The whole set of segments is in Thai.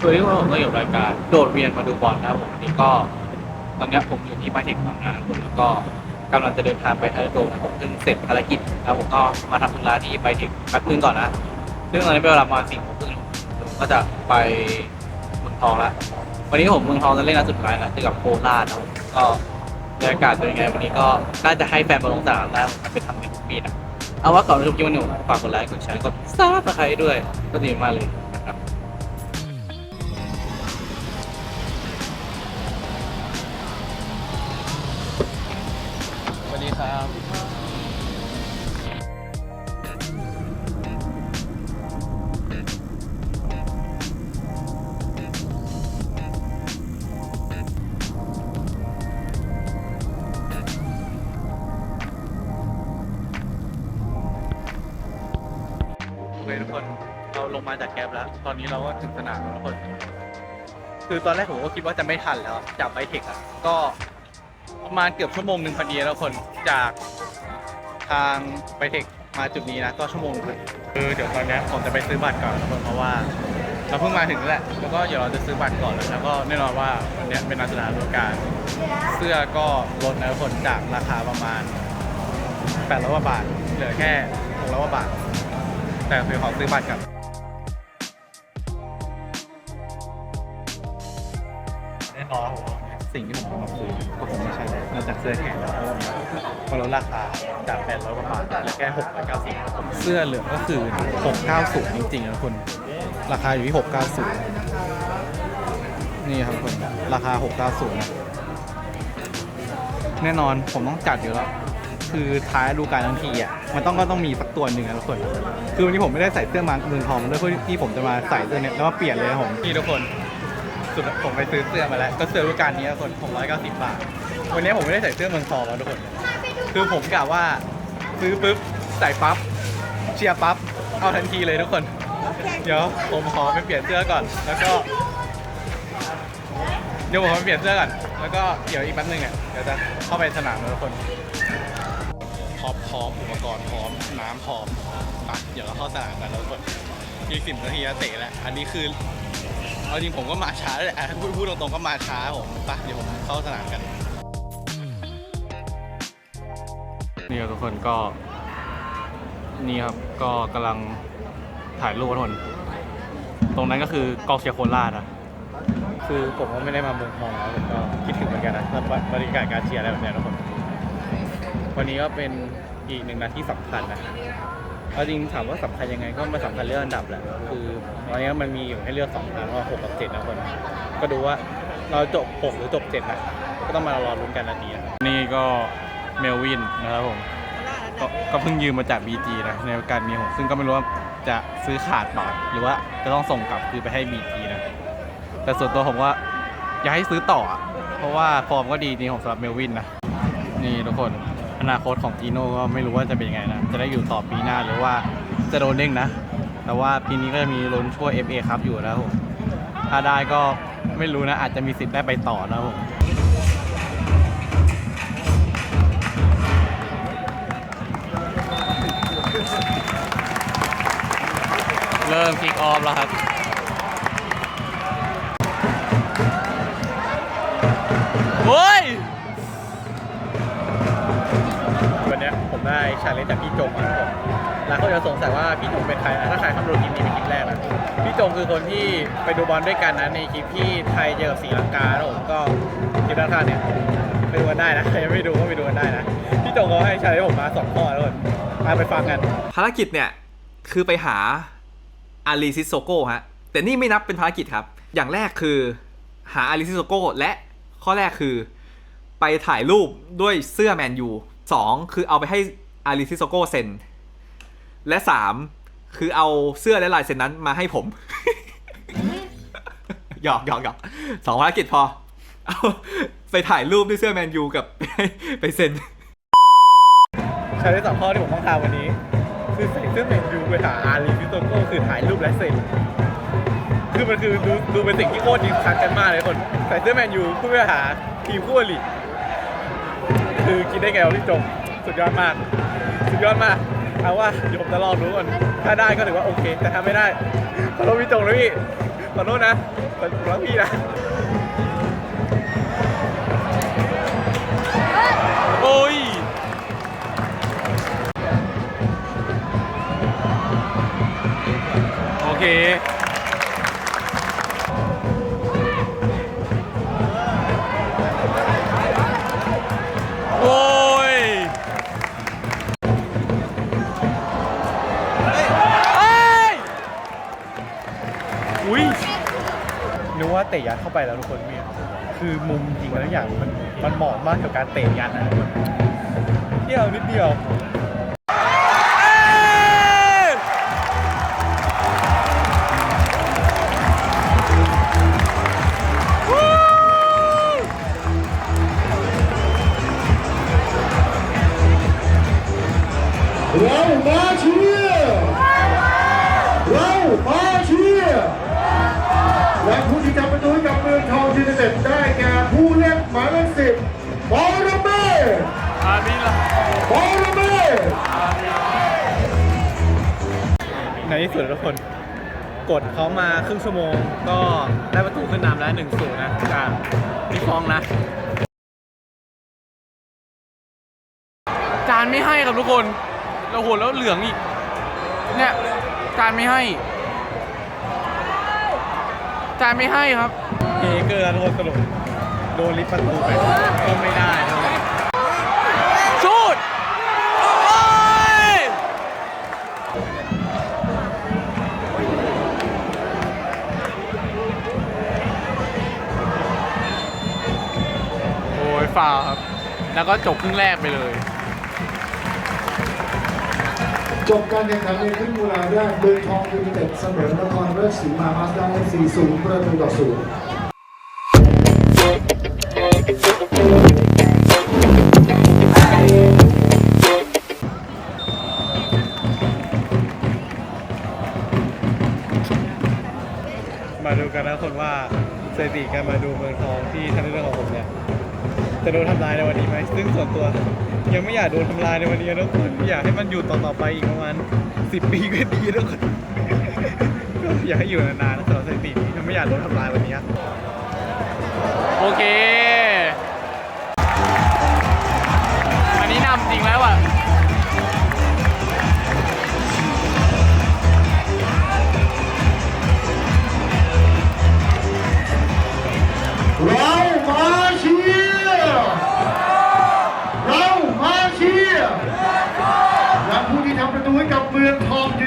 สวัสดีครับผมก็อยู่รายการโดดเรียนมาดูบอลนะครับผมนี่ก็ตอนนี้ผมอยู่ที่บ้าเด็กบางนาผมแล้วก็กำลังจะเดินทางไปทะเลโดมนะครับซึ่งเสร็จภารกิจแล้วผมก็มาทำธุระที่ไปเด็กแป๊บนึงก่อนนะซึ่งตอนนี้เป็นเวลาประมาณสี่โมงครึ่งผมก็จะไปเมืองทองแล้ววันนี้ผมเมืองทองจะเล่นนัดสุดท้ายนะเจอกับโคราชนะก็บรรยากาศเป็นยังไงวันนี้ก็น่าจะให้แฟนบอลลงสนามแล้วเป็นทำเป็นทุกปีนะ เอาว่าก่อนไปชมคลิปวันนี้ผมฝากกดไลค์กดแชร์กดซับสไครต์ด้วยก็ดีมากเลย โอเคทุกคน เราลงมาจากแกร็บแล้ว ตอนนี้เราก็ถึงสนามแล้วทุกคน คือตอนแรกผมก็คิดว่าจะไม่ทันแล้วจากไบเทคอะ ก็ประมาณเกือบชั่วโมงหนึ่งพอดีแล้วทุกคน จากทางไบเทคมาจุดนี้นะก็ชั่วโมงหนึงพอดีคือเดี๋ยวตอนเนี้ยผมจะไปซื้อบัตรก่อนทุกคนเพราะว่า เราเพิ่งมาถึงนั่นแหละ แล้วก็เดี๋ยวเราจะซื้อบัตรก่อนเลยแล้วก็แน่นอนว่าวันเนี้ยเป็นนัดสุดท้ายฤดูกาลเสื้อก็ลดนะทุกคนจากราคาประมาณ800กว่าบาท เหลือแค่600กว่าบาท แต่คือขอซื้อบัตรกับแน่นอนผมสิ่งที่ผมเอามาซื้อก็คงไม่ใช่แล้วนอกจากเสื้อแขนแล้วเพราะว่ามันลดราคาจาก800กว่าบาทเหลือแค่690 เสื้อเหลืองก็คือ 690 จริงๆนะคุณ ราคาอยู่ที่ 690 นี่ครับคุณ ราคา 690นะแน่นอนผมต้องจัดอยู่แล้ว คือท้ายฤดูกาลทั้งทีอะมันต้องก็ต้องมีสักตัวหนึ่งนะทุกคนคือวันนี้ผมไม่ได้ใส่เสื้อมาเมืองทองด้วยเพื่อที่ผมจะมาใส่เสื้อเนี้ยแล้วมาเปลี่ยนเลยผมนี่ทุกคนสุดผมไปซื้อเสื้อมาแล้วก็เสื้อฤดูกาลนี้คน690บาทวันนี้ผมไม่ได้ใส่เสื้อเมืองทองแล้วทุกคน คือผมกะว่าซื้อปุ๊บใส่ปั๊บเชียร์ปั๊บเอาทันทีเลยทุกคน เดี๋ยวผมขอไปเปลี่ยนเสื้อก่อน แล้วก็เดี๋ยวผมไปเปลี่ยนเสื้อก่อน แล้วก็เดี๋ยวอีกแป๊บนึงอะเดี๋ยวจะเข้าไปสนามแล้วทุกคน พร้อมพร้อม อุปกรณ์พร้อม น้ำพร้อมไปเดี๋ยวเราเข้าสนามกันแล้วกคนอีกสิบนาทีจะเตะแล้วอันนี้คือเอาจริงผมก็มาช้าเลยแหละพูดพูดตรงๆก็มาช้าผมไปเดี๋ยวผมเข้าสนามกันนี่ครับทุกคนก็ นี่ครับก็กำลังถ่ายรูปทุกคนตรงนั้นก็คือกองเชียร์โคราชอะคือผมก็ไม่ได้มาเมืองทองแล้วผมก็คิดถึงเหมือนกันนะบรรยากาศการเชียร์อะไรแบบนี้ทุกคน วันนี้ก็เป็นอีกหนึ่งนาที่สำคัญนะเอาจริงถามว่าสำคัญยังไงก็มาสำคัญเรื่องอันดับแหละคือตอนนี้มันมีอยู่ให้เลือกสองทางว่าหกกับเจ็ดนะคน ก็ดูว่าเราจบหกหรือจบเจ็ดนะก็ต้องมารอลุ้นกันนาทีนะนี่ก็เมลวินนะครับผมก็ก็เพิ่งยืมมาจาก BG นะในโอกาสมีผมซึ่งก็ไม่รู้ว่าจะซื้อขาดเปล่าหรือว่าจะต้องส่งกลับคือไปให้ BG นะแต่ส่วนตัวผมว่าอยากให้ซื้อต่อ เพราะว่าฟอร์มก็ดีนี่ของสำหรับเมลวินนะนี่ทุกคน อนาคตของจีโน่ก็ไม่รู้ว่าจะเป็นยังไงนะ จะได้อยู่ต่อปีหน้าหรือว่าจะโดนเด้งนะ แต่ว่าปีนี้ก็จะมีลุ้นช่วย FA ครับอยู่นะครับผมถ้าได้ก็ไม่รู้นะ อาจจะมีสิทธิ์ได้ไปต่อนะครับผมเริ่มคิกออฟแล้วครับโว้ย ผมได้ชาเลนจ์จากพี่จงมาครับผมแล้วเขาจะสงสัยว่าพี่จงเป็นใครนะถ้าใครทำดูคลิปนี้เป็นคลิปแรกนะพี่จงคือคนที่ไปดูบอลด้วยกันนะในคลิปที่ไทยเจอกับศรีลังกาแล้วผมก็คลิปด้านข้างเนี่ยไปดูกันได้นะใครยังไม่ดูก็ไปดูกันได้นะพี่จงเขาให้ชาเลนจ์ผมมาสองข้อแล้วนมาไปฟังกันภารกิจเนี่ยคือไปหาอารีซิโซโก้ฮะแต่นี่ไม่นับเป็นภารกิจครับ อย่างแรกคือหาอารีซิโซโก้และข้อแรกคือ ไปถ่ายรูปด้วยเสื้อแมนยู สองคือเอาไปให้อารีซิโซโกเซ็น และสามคือเอาเสื้อและลายเซ็นนั้นมาให้ผม หยอกหยอกหยอกสองภารกิจพอ เอาไปถ่ายรูปด้วยเสื้อแมนยูกับ ไปเซ็น ใชาเลนจ์สองข้อที่ผมต้องทำวันนี้ คือใส่เสื้อแมนยูไปหาอารีฟิโตโกคือถ่ายรูปและเซ็น คือมันคือดูดูเป็นสิ่งที่โคตรดีคัดกันมากเลยคน ใส่เสื้อแมนยูเพื่อหาทีมคู่อริ คือคิดได้ไงวะพี่จงสุดยอดมาก สุดยอดมากเอาว่าเดี๋ยวผมจะลองดูก่อนถ้าได้ก็ถือว่าโอเค แต่ถ้าไม่ได้ขอโทษพี่จงนะพี่ขอโทษนะขอโทษพี่นะโอ้ยโอเค เตะยัดเข้าไปแล้วทุกคนเนี่ยคือมุมยิงแล้วอย่างมันมันเหมาะมากกับการเตะยัดนะทุกคนเที่ยวนิดเดียว ไนเต็ดได้แก่ผู้เล่นหมายเลขสิบบอลเม่อามิละบอลเม่ในที่สุดทุกคนกดเขามาครึ่งชั่วโมง ก็ได้ประตูขึ้นนำแล้วหนึ่งศูนย์นะจากพี่ฟองนะ จานไม่ให้ครับทุกคนแล้วโหแล้วเหลืองอีก เนี่ย จานไม่ให้ จานไม่ให้ครับ เฮเกอร์ทุกคนสรุปโดนลิฟต์ประตูไปก็ไม่ได้นะครับชูดโอ้ยโอ้ยฟาวครับ แล้วก็จบครึ่งแรกไปเลย จบการแข่งขันในครึ่งเวลาแรกเมืองทองยูไนเต็ดเสมอนครราชสีมามาสด้าเอฟซีศูนย์ประตูต่อศูนย์ ถิติการมาดูเมืองทองที่ท่านเรื่องของผมเนี่ยจะโดนทำลายในวันนี้ไหมซึ่งส่วนตัว ยังไม่อยากโดนทำลายในวันนี้นะทุกคนอยากให้มันอยู่ต่อๆไปอีกประมาณสิบปีก็ดีทุกคนก็อยากให้อยู่นานๆนะสำหรับสถิติยังไม่อยากโดนทำลายวันนี้โอเค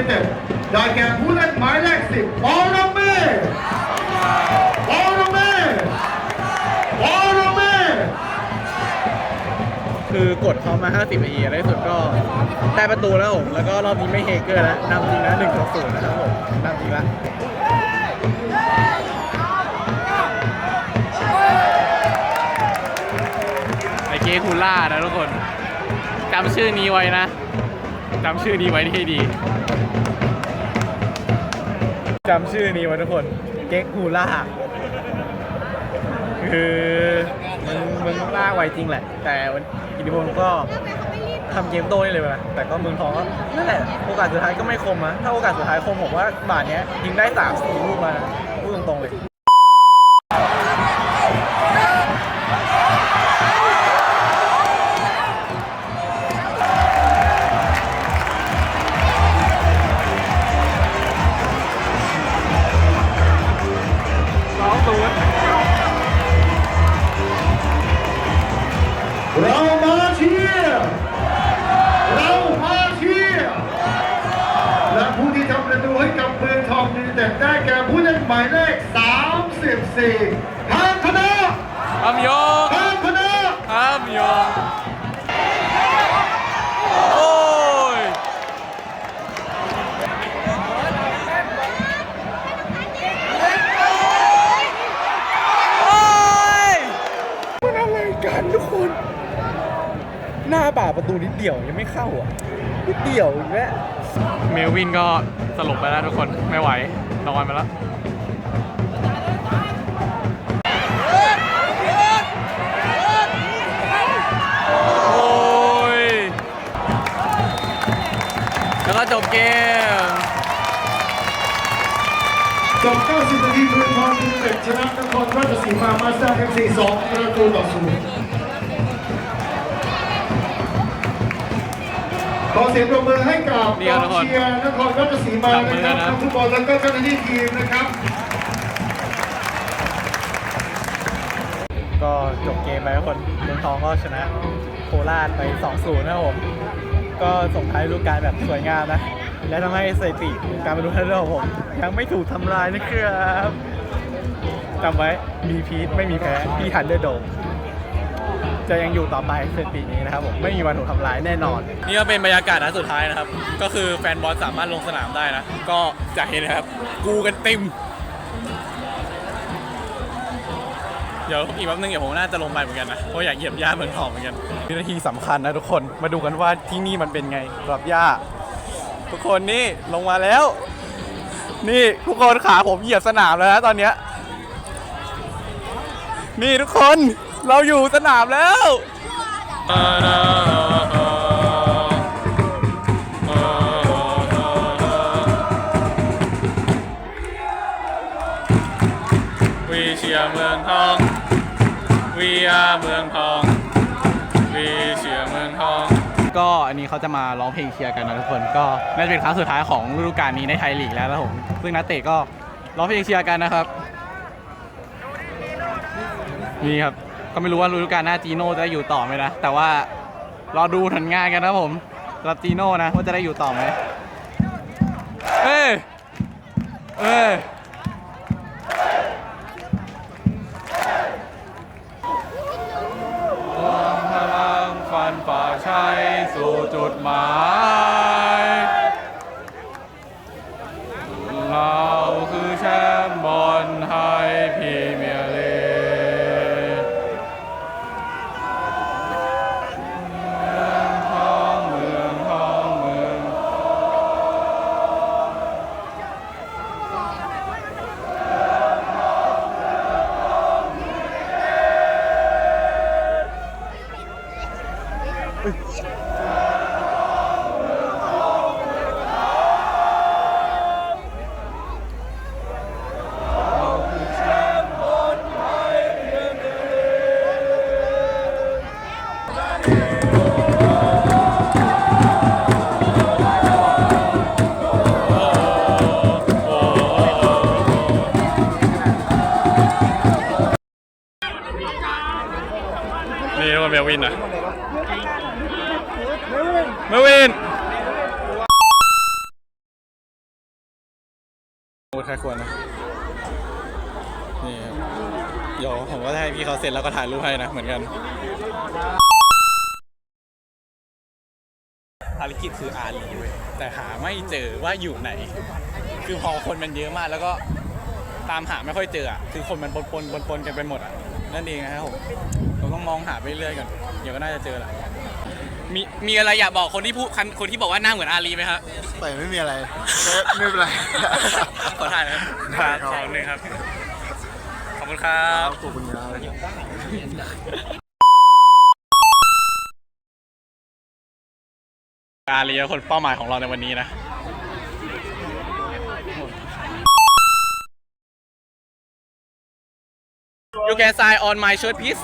องทองยูไนเต็ดได้แก่ผู้เล่นหมายเลขสิบบอลเม่บอลเม่บอลเม่คือกดเขามา 50นาทีแล้วที่สุดก็ได้ประตูแล้วผมแล้วก็รอบนี้ไม่เฮเกอร์แล้วนำจริงนะ1ต่อ0นะครับผมนำจริงละไอเกคูล่านะทุกคนจำชื่อนี้ไว้นะจำชื่อนี้ไว้ที่ดี จำชื่อนี้ไว้ทุกคน เก๊กฮูล่า คือมึงมึงล่าไวจริงแหละ แต่วันกิติพงศ์ก็ทำเกมโต้ได้เลยนะแต่ก็เมืองทองก็นั่นแหละ โอกาสสุดท้ายก็ไม่คมนะถ้าโอกาสสุดท้ายคมผมว่าบาทเนี้ยยิงได้สามสี่ลูกมาพูดตรงๆเลย องยูไนเต็ดได้แก่ผู้เล่นหมายเลข 34ทางคณะห้ามโยกทางคณะห้ามโยกโอ้ยโอ้ยมันอะไรกันทุกคน หน้าป่าประตูนิดเดียวยังไม่เข้าอะนิดเดียวอีกแล้ว เมลวินก็สลบไปแล้วทุกคนไม่ไหว นอนไปแล้วโอ้ยจบเกม จบ90นาทีเมืองทองยูไนเต็ดชนะนครราชสีมามาสเตอร์เอฟซี2ประตูต่อศูนย์ ขอเสียงปรบมือให้กับเดี๋กยวองทุกคนเชียร์นครราชสีมาจับมืนะอครับนะนักฟุตบอลแล้วก็เจ้าหน้าที่ทีมนะครับ ก็จบเกมไปทุกคนเมืองทองก็ชนะโคราชไป 2-0 นะครับผม ก็ส่งท้ายฤดูกาลแบบสวยงามนะ และทำให้สถิติการบรรลุทัดเรื่องของผม ยังไม่ถูกทำลายนะครับจำไว้มีพีทไม่มีแพ้พี่ทันเดอร์โดม จะยังอยู่ต่อไปสถิตินี้นะครับผมไม่มีวันถูกทำลายแน่นอน นี่ก็เป็นบรรยากาศนัดสุดท้ายนะครับ ก็คือแฟนบอลสามารถลงสนามได้นะ ก็จะเห็นนะครับ กูกันเต็ม เดี๋ยวอีกแป๊บนึงเดี๋ยวผมน่าจะลงไปเหมือนกันนะ เพราะอยากเหยียบย่าเมืองทองเหมือนกันวินาทีสำคัญนะทุกคนมาดูกันว่าที่นี่มันเป็นไงสำหรับย่าทุกคนนี่ลงมาแล้ว นี่ทุกคนขาผมเหยียบสนามแล้วนะตอนเนี้ยนี่ทุกคน เราอยู่สนามแล้ว วีเชียร์เมืองทอง วีอาเมืองทอง วีเชียร์เมืองทอง ก็อันนี้เขาจะมาร้องเพลงเชียร์กันนะทุกคนก็น่าจะเป็นครั้งสุดท้ายของฤดูกาลนี้ในไทยลีกแล้วนะผมซึ่งนักเตะก็ร้องเพลงเชียร์กันนะครับ นี่ครับ ก็ไม่รู้ว่าฤดูกาลหน้าจีโน่จะได้อยู่ต่อไหมนะ แต่ว่ารอดูผลงานกันนะผมสำหรับจีโน่นะ ว่าจะได้อยู่ต่อไหมเอ้ยเอ้ยฟันฝ่าชัยสู่จุดหมาย เขาเซ็นแล้วก็ถ่ายรูปให้นะเหมือนกันภารกิจคืออาลีเว้ยแต่หาไม่เจอว่าอยู่ไหน คือพอคนมันเยอะมากแล้วก็ตามหาไม่ค่อยเจออะคือคนมันปนปนปนปนกันไปหมดอะนั่นเองนะครับผมผมต้องมองหาไปเรื่อยก่อนเดี๋ยวก็น่าจะเจอแหละมีมีอะไรอยากบอกคนที่พูดคนคนที่บอกว่าหน้าเหมือนอาลีไหมครับแต่ไม่มีอะไรไม่เป็นไรขอถ่ายหนะได้คครัรับบขอบคุณครับขอบคุณครับขอบคุณครับ อาลีเป็นคนเป้าหมายของเราในวันนี้นะ You can sign on my shirt please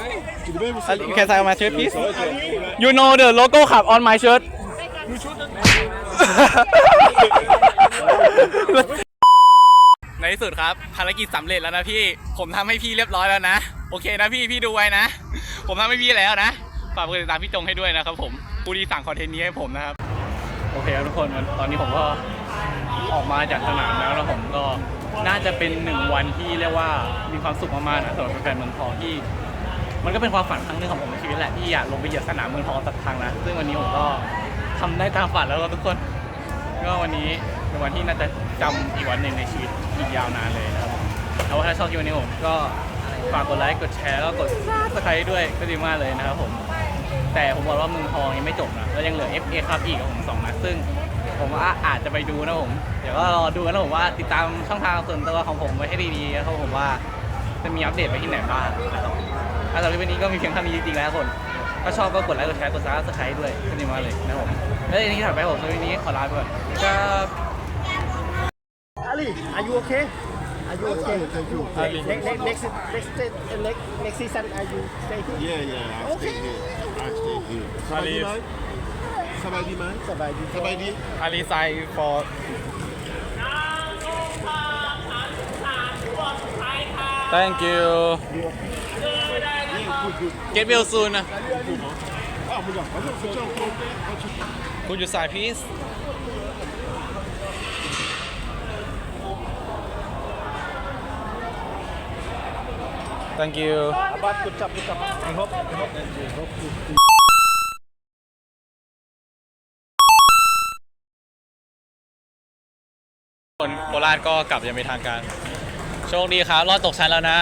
You can sign on my shirt please You know the logo ขับ on my shirt ใน ที่สุดครับ ภารกิจสำเร็จแล้วนะพี่ ผมทำให้พี่เรียบร้อยแล้วนะ โอเคนะพี่ พี่ดูไว้นะ ผมทำให้พี่แล้วนะ ฝากกดติดตามพี่จงให้ด้วยนะครับผม ผู้ที่สั่งคอนเทนต์นี้ให้ผมนะครับ โอเคทุกคน ตอนนี้ผมก็ออกมาจากสนามแล้วแล้วผมก็น่าจะเป็นหนึ่งวันที่เรียกว่ามีความสุขมากๆนะสำหรับแฟนเมืองทองที่ มันก็เป็นความฝันครั้งหนึ่งของผมในชีวิตแหละที่อยากลงไปเหยียบสนามเมืองทองสักครั้งนะ ซึ่งวันนี้ผมก็ทำได้ตามฝันแล้วทุกคน ก็วันนี้เป็นวันที่น่าจะ จำอีกวันหนึ่งในชีวิตอีกยาวนานเลยนะครับผมแล้วถ้าชอบคลิปวันนี้ผมก็ฝากกดไลค์กดแชร์แล้วกดซับสไครต์ด้วยก็ดีมากเลยนะครับผม แต่ผมบอกว่ามืองทองยังไม่จบนะแล้วยังเหลือ FA ครับอีกกับผมสองนัดซึ่งผมว่าอาจจะไปดูนะผม เดี๋ยวก็รอดูกันนะผมว่าติดตามช่องทางส่วนตัวของผมไว้ให้ดีๆนะครับผมว่าจะมีอัปเดตไปที่ไหนบ้างนะครับอะสำหรับวันนี้ก็มีเพียงเท่านี้จริงๆแล้วคนถ้าชอบก็กดไลค์กดแชร์กดซับสไครต์ด้วยก็ดีมากเลยนะครับผมเฮ้ยนี่ถ่ายไปผมในวันนี้ขอลาไปก่อนก็ Ali are you okay? Are you okay? Thank you. Thank you. Next, next, next, next, next, next season, are you stay here? Yeah, yeah. I stay here. I stay here. อาลี สบายดีไหมสบายดีสบายดีอาลีไซฟอร์แ thank you เกตเบลซูนนะอ้าวมึงอยากมาเที่ยวเชียงใหม่ คุณอยู่สายพีซ Thank you บัตกุจับกุจับไอ้ฮบไอ้ฮบไอ้ฮบคนโคราชก็กลับยังเป็นทางการ โชคดีครับ รอดตกชั้นแล้วนะ